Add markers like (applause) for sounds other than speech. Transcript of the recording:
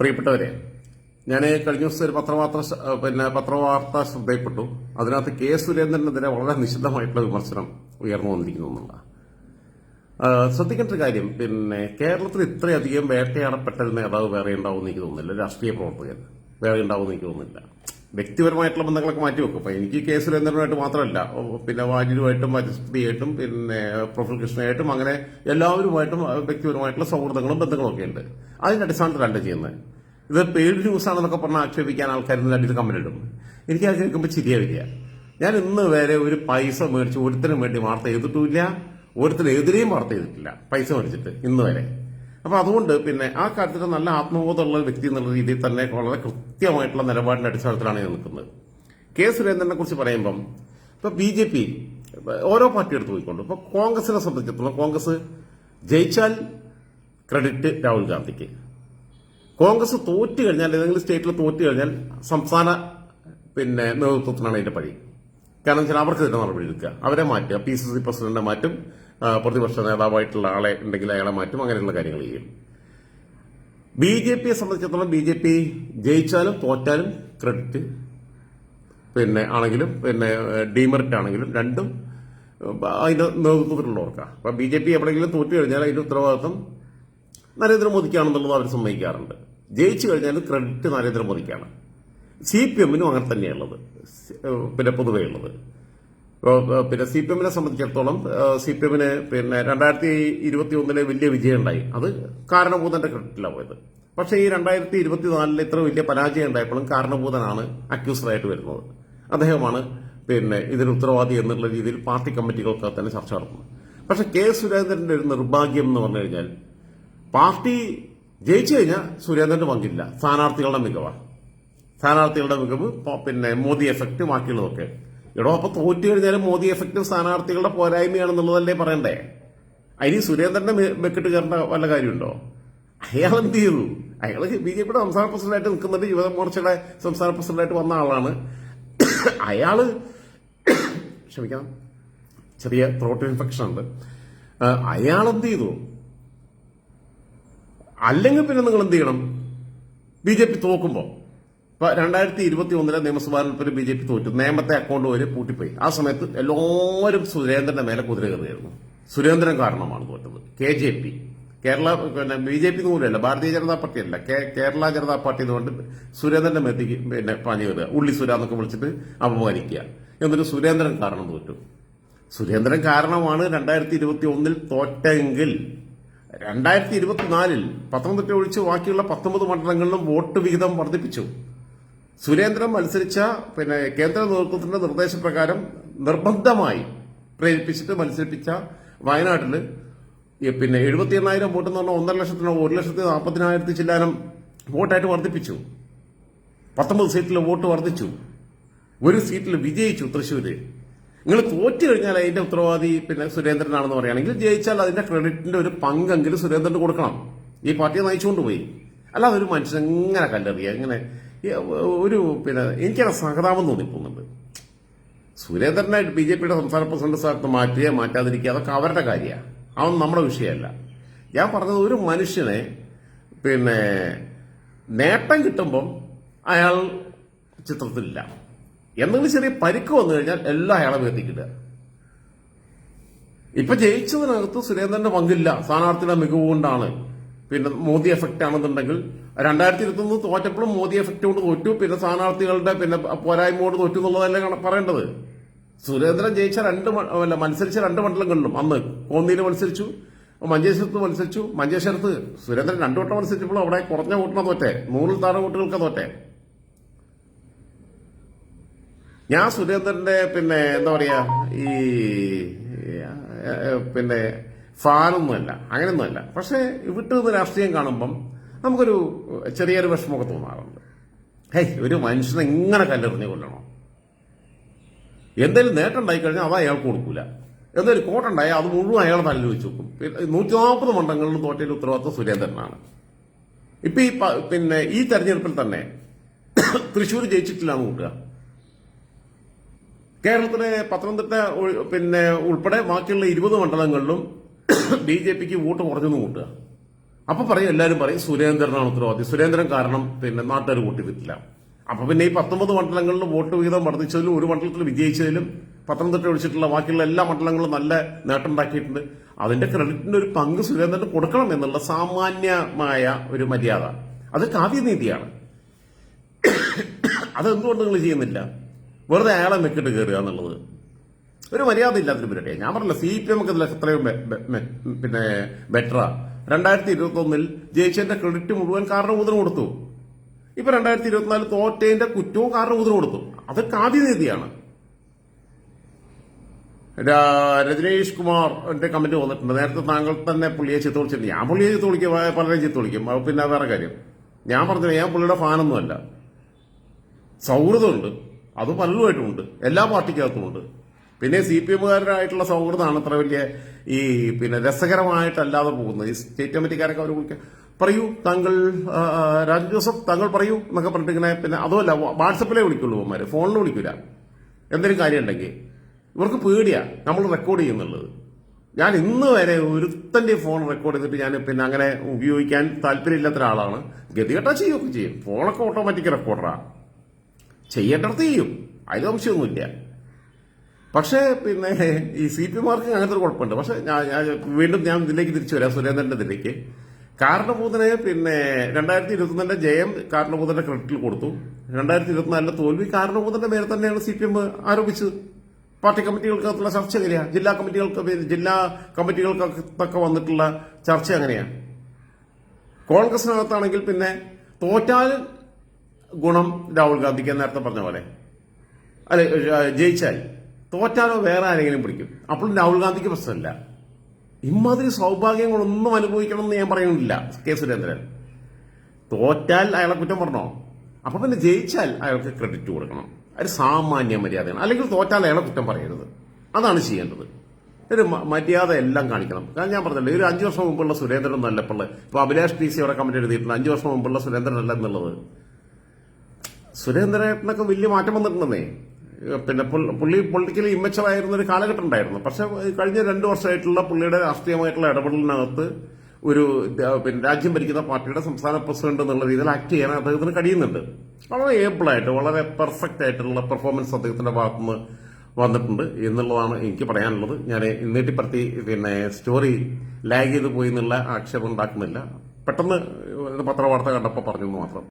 പ്രിയപ്പെട്ടവരെ ഞാൻ കഴിഞ്ഞ ദിവസം ഒരു പത്രവാർത്ത പിന്നെ പത്രവാർത്ത ശ്രദ്ധയിൽപ്പെട്ടു. അതിനകത്ത് കെ സുരേന്ദ്രനെതിരെ വളരെ നിശിദ്ധമായിട്ടുള്ള വിമർശനം ഉയർന്നു വന്നിരിക്കുന്നുണ്ട് ശ്രദ്ധിക്കേണ്ട ഒരു കാര്യം പിന്നെ കേരളത്തിൽ ഇത്രയധികം വേട്ടയാടപ്പെട്ട ഒരു നേതാവ് വേറെ ഉണ്ടാവും എനിക്ക് തോന്നുന്നില്ല. രാഷ്ട്രീയ പ്രവർത്തകൻ വേറെ ഉണ്ടാവും എനിക്ക് തോന്നുന്നില്ല. വ്യക്തിപരമായിട്ടുള്ള ബന്ധങ്ങളൊക്കെ മാറ്റി വെക്കും. അപ്പൊ എനിക്ക് കെ സുരേന്ദ്രനുമായിട്ട് മാത്രമല്ല പിന്നെ വാര്യരുമായിട്ടും വാജസ്പതിയായിട്ടും പിന്നെ പ്രൊഫസർ കൃഷ്ണയായിട്ടും അങ്ങനെ എല്ലാവരുമായിട്ടും വ്യക്തിപരമായിട്ടുള്ള സൗഹൃദങ്ങളും ബന്ധങ്ങളും ഒക്കെ ഉണ്ട്. അതിന്റെ അടിസ്ഥാനത്തിലാണ് ചെയ്യുന്നത്. ഇത് പെയ്ഡ് ന്യൂസ് ആണെന്നൊക്കെ പറഞ്ഞ് ആക്ഷേപിക്കാൻ ആൾക്കാർ അടിയിൽ കമന്റ് ഇടും. എനിക്ക് അത് കേൾക്കുമ്പോൾ ചിരിയ ഞാൻ ഇന്ന് വരെ ഒരു പൈസ മേടിച്ച് ഒരുത്തിനും വേണ്ടി വാർത്ത ചെയ്തിട്ടുമില്ല ഒരുത്തിനും എതിരെയും വാർത്ത ചെയ്തിട്ടില്ല പൈസ മേടിച്ചിട്ട് ഇന്ന് വരെ. അപ്പൊ അതുകൊണ്ട് പിന്നെ ആ കാര്യത്തിൽ നല്ല ആത്മബോധമുള്ള വ്യക്തി എന്നുള്ള രീതിയിൽ തന്നെ വളരെ കൃത്യമായിട്ടുള്ള നിലപാടിന്റെ അടിസ്ഥാനത്തിലാണ് ഞാൻ നിൽക്കുന്നത്. കെ സുരേന്ദ്രനെ കുറിച്ച് പറയുമ്പം ഇപ്പൊ ബി ജെ പി ഓരോ പാർട്ടി എടുത്ത് പോയിക്കൊണ്ട് ഇപ്പൊ കോൺഗ്രസിനെ സംബന്ധിച്ചിടത്തോളം കോൺഗ്രസ് ജയിച്ചാൽ ക്രെഡിറ്റ് രാഹുൽ ഗാന്ധിക്ക്. കോൺഗ്രസ് തോറ്റു കഴിഞ്ഞാൽ ഏതെങ്കിലും സ്റ്റേറ്റിൽ തോറ്റു കഴിഞ്ഞാൽ സംസ്ഥാന പിന്നെ നേതൃത്വത്തിനാണ് അതിന്റെ പഴി. കാരണം വെച്ചാൽ അവർക്ക് തന്നെ നടപടി എടുക്കുക. അവരെ മാറ്റുക. പി സി സി പ്രസിഡന്റിനെ മാറ്റും. പ്രതിപക്ഷ നേതാവായിട്ടുള്ള ആളെ ഉണ്ടെങ്കിൽ അയാളെ മാറ്റും. അങ്ങനെയുള്ള കാര്യങ്ങൾ ചെയ്യും. ബി ജെ പിയെ സംബന്ധിച്ചിടത്തോളം ബി ജെ പി ജയിച്ചാലും തോറ്റാലും ക്രെഡിറ്റ് പിന്നെ ആണെങ്കിലും പിന്നെ ഡിമെറിറ്റ് ആണെങ്കിലും രണ്ടും അതിന്റെ നേതൃത്വത്തിലുള്ളവർക്കാണ് അപ്പൊ ബി ജെ പി എവിടെയെങ്കിലും തോറ്റു കഴിഞ്ഞാൽ അതിന്റെ ഉത്തരവാദിത്വം നരേന്ദ്രമോദിക്കാണെന്നുള്ളത് അവർ സമ്മതിക്കാറുണ്ട്. ജയിച്ചു കഴിഞ്ഞാൽ ക്രെഡിറ്റ് നരേന്ദ്രമോദിക്കാണ്. സി പി എമ്മിനും അങ്ങനെ തന്നെയുള്ളത് പിന്നെ പൊതുവേ ഉള്ളത്. പിന്നെ സി പി എമ്മിനെ സംബന്ധിച്ചിടത്തോളം സി പി എമ്മിന് പിന്നെ രണ്ടായിരത്തി ഇരുപത്തി ഒന്നിലെ വലിയ വിജയം ഉണ്ടായി അത് കാരണഭൂതന്റെ ക്രെഡിറ്റിലാണ് പോയത്. പക്ഷേ ഈ രണ്ടായിരത്തി ഇരുപത്തിനാലിൽ ഇത്ര വലിയ പരാജയം ഉണ്ടായപ്പോഴും കാരണഭൂതനാണ് അക്യൂസ്ഡായിട്ട് വരുന്നത്. അദ്ദേഹമാണ് പിന്നെ ഇതിന് ഉത്തരവാദി എന്നുള്ള രീതിയിൽ പാർട്ടി കമ്മിറ്റികൾക്ക് തന്നെ ചർച്ച നടത്തുന്നത്. പക്ഷെ കെ സുരേന്ദ്രന്റെ ഒരു നിർഭാഗ്യം എന്ന് പറഞ്ഞു കഴിഞ്ഞാൽ പാർട്ടി ജയിച്ചു കഴിഞ്ഞാൽ സുരേന്ദ്രന്റെ പങ്കില്ല. സ്ഥാനാർത്ഥികളുടെ മികവാണ്. സ്ഥാനാർത്ഥികളുടെ മികവ് പിന്നെ മോദി എഫക്റ്റ് ബാക്കിയുള്ളതൊക്കെ. എടോ അപ്പൊ തോറ്റു കഴിഞ്ഞാലും മോദി എഫക്റ്റ് സ്ഥാനാർത്ഥികളുടെ പോരായ്മയാണെന്നുള്ളതല്ലേ പറയണ്ടേ? അതിന് സുരേന്ദ്രന്റെ മെക്കിട്ട് കയറേണ്ട വല്ല കാര്യമുണ്ടോ? അയാൾ എന്ത് ചെയ്തു? അയാൾ ബി ജെ പിയുടെ സംസ്ഥാന പ്രസിഡന്റായിട്ട് നിൽക്കുന്നുണ്ട്. യുവമോർച്ചയുടെ സംസ്ഥാന പ്രസിഡന്റായിട്ട് വന്ന ആളാണ്. അയാൾ ക്ഷമിക്കണം ചെറിയ ത്രോട്ട് ഇൻഫെക്ഷൻ ഉണ്ട്. അയാൾ എന്ത് ചെയ്തു? അല്ലെങ്കിൽ പിന്നെ നിങ്ങൾ എന്ത് ചെയ്യണം? ബി ജെ പി തോക്കുമ്പോ. ഇപ്പൊ രണ്ടായിരത്തി ഇരുപത്തി ഒന്നിലെ നിയമസഭാ തെരഞ്ഞെടുപ്പിൽ ബി ജെ പി തോറ്റു. നിയമത്തെ അക്കൗണ്ട് വരെ പൂട്ടിപ്പോയി. ആ സമയത്ത് എല്ലാവരും സുരേന്ദ്രന്റെ മേലെ കുതിര കയറിയായിരുന്നു സുരേന്ദ്രൻ കാരണമാണ് തോറ്റത്. K J P. കേരള പിന്നെ B J P മൂലമല്ല Bharatiya Janata party അല്ല. കേരള ജനതാ പാർട്ടി എന്നുകൊണ്ട് സുരേന്ദ്രന്റെ മേത്തേക്ക് പിന്നെ പാഞ്ഞു കയറുക. ഉള്ളി സുര എന്നൊക്കെ വിളിച്ചിട്ട് അപമാനിക്കുക. എന്നിട്ട് സുരേന്ദ്രൻ കാരണം തോറ്റു. സുരേന്ദ്രൻ കാരണമാണ് രണ്ടായിരത്തി ഇരുപത്തി ഒന്നിൽ തോറ്റെങ്കിൽ രണ്ടായിരത്തി ഇരുപത്തിനാലിൽ പത്തനംതിട്ട ഒഴിച്ച് ബാക്കിയുള്ള പത്തൊമ്പത് മണ്ഡലങ്ങളിലും വോട്ട് വിഹിതം വർദ്ധിപ്പിച്ചു. സുരേന്ദ്രൻ മത്സരിച്ച പിന്നെ കേന്ദ്ര നേതൃത്വത്തിന്റെ നിർദ്ദേശപ്രകാരം നിർബന്ധമായി പ്രേരിപ്പിച്ചിട്ട് മത്സരിപ്പിച്ച വയനാട്ടിൽ പിന്നെ എഴുപത്തി എണ്ണായിരം വോട്ട് എന്ന് പറഞ്ഞാൽ ഒന്നര ലക്ഷത്തിനോ ഒരു ലക്ഷത്തി നാൽപ്പതിനായിരത്തി ചില്ലാനം വോട്ടായിട്ട് വർദ്ധിപ്പിച്ചു. പത്തൊമ്പത് സീറ്റിൽ വോട്ട് വർദ്ധിച്ചു. ഒരു സീറ്റിൽ വിജയിച്ചു തൃശ്ശൂര്. നിങ്ങൾ തോറ്റു കഴിഞ്ഞാൽ അതിന്റെ ഉത്തരവാദി പിന്നെ സുരേന്ദ്രനാണെന്ന് പറയുകയാണെങ്കിൽ ജയിച്ചാൽ അതിന്റെ ക്രെഡിറ്റിന്റെ ഒരു പങ്കെങ്കിലും സുരേന്ദ്രന് കൊടുക്കണം. ഈ പാർട്ടിയെ നയിച്ചുകൊണ്ട് പോയി. അല്ല ഒരു മനുഷ്യൻ എങ്ങനെ കല്ലെറിയുക ഇങ്ങനെ ഒരു പിന്നെ എനിക്കത് സഹതാപം തോന്നിപ്പോകുന്നുണ്ട്. സുരേന്ദ്രനായിട്ട് ബി ജെ പിയുടെ സംസ്ഥാന പ്രസിഡന്റ് സ്ഥാനത്ത് മാറ്റുകയോ മാറ്റാതിരിക്കുക അതൊക്കെ അവരുടെ കാര്യമാണ് അതൊന്നും നമ്മുടെ വിഷയമല്ല. ഞാൻ പറഞ്ഞത് ഒരു മനുഷ്യനെ പിന്നെ നേട്ടം കിട്ടുമ്പം അയാൾ ചിത്രത്തിലില്ല. എന്തെങ്കിലും ചെറിയ പരിക്ക് വന്നു കഴിഞ്ഞാൽ എല്ലാം അയാളെ വേദിക്കിടുക ഇപ്പൊ ജയിച്ചതിനകത്ത് സുരേന്ദ്രന്റെ പങ്കില്ല. സ്ഥാനാർത്ഥിയുടെ മികവ് കൊണ്ടാണ്. പിന്നെ മോദി എഫക്റ്റ് ആണെന്നുണ്ടെങ്കിൽ രണ്ടായിരത്തി ഇരുപത്തി ഒന്ന് തോറ്റപ്പോഴും മോദി എഫക്റ്റ് കൊണ്ട് തോറ്റു. പിന്നെ സ്ഥാനാർത്ഥികളുടെ പിന്നെ പോരായ്മ കൊണ്ട് തോറ്റു എന്നുള്ളതല്ലേ പറയേണ്ടത്? സുരേന്ദ്രൻ ജയിച്ച രണ്ട് അല്ല മത്സരിച്ച രണ്ട് മണ്ഡലങ്ങളിലും അന്ന് കോന്നിയിൽ മത്സരിച്ചു മഞ്ചേശ്വരത്ത് മത്സരിച്ചു. മഞ്ചേശ്വരത്ത് സുരേന്ദ്രൻ രണ്ടു വട്ടം മത്സരിച്ചപ്പോൾ അവിടെ കുറഞ്ഞ വോട്ടിനാ തോറ്റെ. നൂറിൽ താഴെ വോട്ടുകൾക്ക് തോറ്റെ. ഞാൻ സുരേന്ദ്രന്റെ പിന്നെ എന്താ പറയാ ഈ പിന്നെ ഫാനൊന്നുമല്ല അങ്ങനെയൊന്നുമല്ല. പക്ഷെ വിട്ടുനിന്ന് രാഷ്ട്രീയം കാണുമ്പം നമുക്കൊരു ചെറിയൊരു വിഷമമൊക്കെ തോന്നാറുണ്ട്. ഹേയ് ഒരു മനുഷ്യനെ ഇങ്ങനെ കല്ലെറിഞ്ഞ് കൊല്ലണോ? എന്തെങ്കിലും നേട്ടം ഉണ്ടായി കഴിഞ്ഞാൽ അത് അയാൾക്ക് കൊടുക്കൂല. എന്തെങ്കിലും കോട്ടുണ്ടായാൽ അത് മുഴുവൻ അയാൾ തലയിൽ വെച്ച് വെക്കും. നൂറ്റി നാൽപ്പത് മണ്ഡലങ്ങളിൽ തോറ്റയിൽ ഉത്തരവാദിത്വം സുരേന്ദ്രനാണ്. ഇപ്പൊ ഈ പിന്നെ ഈ തെരഞ്ഞെടുപ്പിൽ തന്നെ തൃശ്ശൂർ ജയിച്ചിട്ടില്ലാന്ന് കൂട്ടുക. കേരളത്തിലെ പത്തനംതിട്ട പിന്നെ ഉൾപ്പെടെ ബാക്കിയുള്ള ഇരുപത് മണ്ഡലങ്ങളിലും (coughs) ബി ജെ പിക്ക് വോട്ട് കുറഞ്ഞെന്ന് കൂട്ടുക. അപ്പൊ പറയും എല്ലാവരും പറയും സുരേന്ദ്രനാണ് ഉത്തരവാദി. സുരേന്ദ്രൻ കാരണം പിന്നെ നാട്ടുകാർ വോട്ട് ചെയ്തിട്ടില്ല. അപ്പൊ പിന്നെ ഈ പത്തൊമ്പത് മണ്ഡലങ്ങളിൽ വോട്ട് വീതം വർദ്ധിച്ചതിലും ഒരു മണ്ഡലത്തിൽ വിജയിച്ചതിലും പത്തനംതിട്ട ഒഴിച്ചിട്ടുള്ള ബാക്കിയുള്ള എല്ലാ മണ്ഡലങ്ങളും നല്ല നേട്ടം ഉണ്ടാക്കിയിട്ടുണ്ട്. അതിന്റെ ക്രെഡിറ്റിന്റെ ഒരു പങ്ക് സുരേന്ദ്രന് കൊടുക്കണം എന്നുള്ള സാമാന്യമായ ഒരു മര്യാദ. അത് കാവ്യനീതിയാണ്. (coughs) അതെന്തുകൊണ്ട് നിങ്ങൾ ചെയ്യുന്നില്ല? വെറുതെ അയാളെ മെക്കിട്ട് കയറുക എന്നുള്ളത്. ഒരു മര്യാദ ഇല്ലാത്തൊരു പരിപാടിയാണ് ഞാൻ പറഞ്ഞില്ല സി പി എം ഒക്കെ എത്രയും പിന്നെ ബെറ്ററാ രണ്ടായിരത്തി ഇരുപത്തി ഒന്നിൽ ജയിച്ചതിന്റെ ക്രെഡിറ്റ് മുഴുവൻ കാരണഭൂതന് കൊടുത്തു. ഇപ്പൊ രണ്ടായിരത്തി ഇരുപത്തിനാല് തോറ്റേന്റെ കുറ്റവും കാരണഭൂതന് കൊടുത്തു. അത് കാതിനീതിയാണ് രജനീഷ് കുമാറിന്റെ കമന്റ് വന്നിട്ടുണ്ട്. നേരത്തെ താങ്കൾ തന്നെ പുള്ളിയെ ചിത്ത വിളിച്ചിട്ടുണ്ട് ഞാൻ പുള്ളിയെ ചിത്ത വിളിക്കും പലരെയും ചിത്ത വിളിക്കും. പിന്നെ വേറെ കാര്യം. ഞാൻ പറഞ്ഞില്ല ഞാൻ പുള്ളിയുടെ ഫാനൊന്നുമല്ല സൗഹൃദമുണ്ട്. അത് പലരുമായിട്ടുമുണ്ട്. എല്ലാ പാർട്ടിക്കകത്തുമുണ്ട്. പിന്നെ സി പി എമ്മുകാരായിട്ടുള്ള സൗഹൃദമാണ് അത്ര വലിയ ഈ പിന്നെ രസകരമായിട്ടല്ലാതെ പോകുന്നത്. ഈ സ്റ്റേറ്റ് കമ്മിറ്റിക്കാരൊക്കെ അവർ വിളിക്കുക പറയൂ താങ്കൾ രാജു ജോസഫ് താങ്കൾ പറയൂ എന്നൊക്കെ പറഞ്ഞിട്ട് ഇങ്ങനെ പിന്നെ അതുമല്ല വാട്സപ്പിലേ വിളിക്കുള്ളൂ അവന്മാർ ഫോണിൽ വിളിക്കൂല. എന്തെങ്കിലും കാര്യം ഉണ്ടെങ്കിൽ. ഇവർക്ക് പേടിയാണ് നമ്മൾ റെക്കോർഡ് ചെയ്യുന്നുള്ളത്. ഞാൻ ഇന്ന് വരെ ഒരുത്തന്റെ ഫോൺ റെക്കോർഡ് ചെയ്തിട്ട് ഞാൻ പിന്നെ അങ്ങനെ ഉപയോഗിക്കാൻ താല്പര്യമില്ലാത്ത ഒരാളാണ് ഗതികെട്ടാ ചെയ്യുകയൊക്കെ ചെയ്യും. ഫോണൊക്കെ ഓട്ടോമാറ്റിക് റെക്കോർഡറാ ചെയ്യേണ്ടത് ചെയ്യും. അതിൽ സംശയമൊന്നുമില്ല പക്ഷേ പിന്നെ ഈ സി പി മാർക്ക് അങ്ങനത്തെ ഒരു കുഴപ്പമുണ്ട്. പക്ഷെ ഞാൻ വീണ്ടും ഞാൻ ഇതിലേക്ക് തിരിച്ചു വരാം. സുരേന്ദ്രന്റെ ഇതിലേക്ക്. കാരണബൂതനെ പിന്നെ രണ്ടായിരത്തി ഇരുപത്തിനാലിലെ ജയം കാരണഭൂതന്റെ ക്രെഡിറ്റിൽ കൊടുത്തു. രണ്ടായിരത്തി ഇരുപത്തിനാലിലെ തോൽവി കാരണഭൂതന്റെ മേലെ തന്നെയാണ് സി പി എം ആരോപിച്ചത്. പാർട്ടി കമ്മിറ്റികൾക്കകത്തുള്ള ചർച്ച എങ്ങനെയാ? ജില്ലാ കമ്മിറ്റികൾക്ക് ജില്ലാ കമ്മിറ്റികൾക്കൊക്കെ വന്നിട്ടുള്ള ചർച്ച എങ്ങനെയാണ് കോൺഗ്രസിനകത്താണെങ്കിൽ പിന്നെ തോറ്റാൽ ഗുണം രാഹുൽ ഗാന്ധിക്ക് നേരത്തെ പറഞ്ഞ പോലെ. അല്ലെ ജയിച്ചാൽ തോറ്റാലോ വേറെ ആരെങ്കിലും പിടിക്കും. അപ്പോഴും രാഹുൽ ഗാന്ധിക്ക് പ്രശ്നമില്ല. ഇമാതിരി സൗഭാഗ്യങ്ങളൊന്നും അനുഭവിക്കണം എന്ന് ഞാൻ പറയുന്നില്ല കെ സുരേന്ദ്രൻ. തോറ്റാൽ അയാളെ കുറ്റം പറഞ്ഞോ? അപ്പൊ പിന്നെ ജയിച്ചാൽ അയാൾക്ക് ക്രെഡിറ്റ് കൊടുക്കണം. അത് സാമാന്യ മര്യാദയാണ്. അല്ലെങ്കിൽ തോറ്റാൽ അയാളെ കുറ്റം പറയരുത്. അതാണ് ചെയ്യേണ്ടത്. ഒരു മര്യാദ എല്ലാം കാണിക്കണം. കാരണം ഞാൻ പറഞ്ഞല്ലോ ഒരു അഞ്ചു വർഷം മുമ്പുള്ള സുരേന്ദ്രൻ നല്ല ഇപ്പോൾ ഇപ്പൊ അഭിലാഷ് ടി സി അവിടെ കമന്റ് എഴുതിയിട്ടുണ്ട് അഞ്ചു വർഷം മുമ്പുള്ള സുരേന്ദ്രൻ അല്ല എന്നുള്ളത്. സുരേന്ദ്രനൊക്കെ വലിയ മാറ്റം വന്നിട്ടുണ്ടെന്നേ. പിന്നെ പുള്ളി പൊളിറ്റിക്കലി ഇമ്മച്ചറായിരുന്ന ഒരു കാലഘട്ടം ഉണ്ടായിരുന്നു പക്ഷെ കഴിഞ്ഞ രണ്ടു വർഷമായിട്ടുള്ള പുള്ളിയുടെ രാഷ്ട്രീയമായിട്ടുള്ള ഇടപെടലിനകത്ത് ഒരു പിന്നെ രാജ്യം ഭരിക്കുന്ന പാർട്ടിയുടെ സംസ്ഥാന പ്രസിഡന്റ് എന്നുള്ള രീതിയിൽ ആക്ട് ചെയ്യാൻ അദ്ദേഹത്തിന് കഴിയുന്നുണ്ട്. വളരെ ഏബിളായിട്ട് വളരെ പെർഫെക്റ്റ് ആയിട്ടുള്ള പെർഫോമൻസ് അദ്ദേഹത്തിന്റെ ഭാഗത്തുനിന്ന് വന്നിട്ടുണ്ട് എന്നുള്ളതാണ് എനിക്ക് പറയാനുള്ളത്. ഞാൻ നീട്ടിപ്പറത്തി പിന്നെ സ്റ്റോറി ലാഗ് ചെയ്ത് പോയി എന്നുള്ള ആക്ഷേപം ഉണ്ടാക്കുന്നില്ല. പെട്ടെന്ന് പത്രവാർത്ത കണ്ടപ്പോൾ പറഞ്ഞു മാത്രം.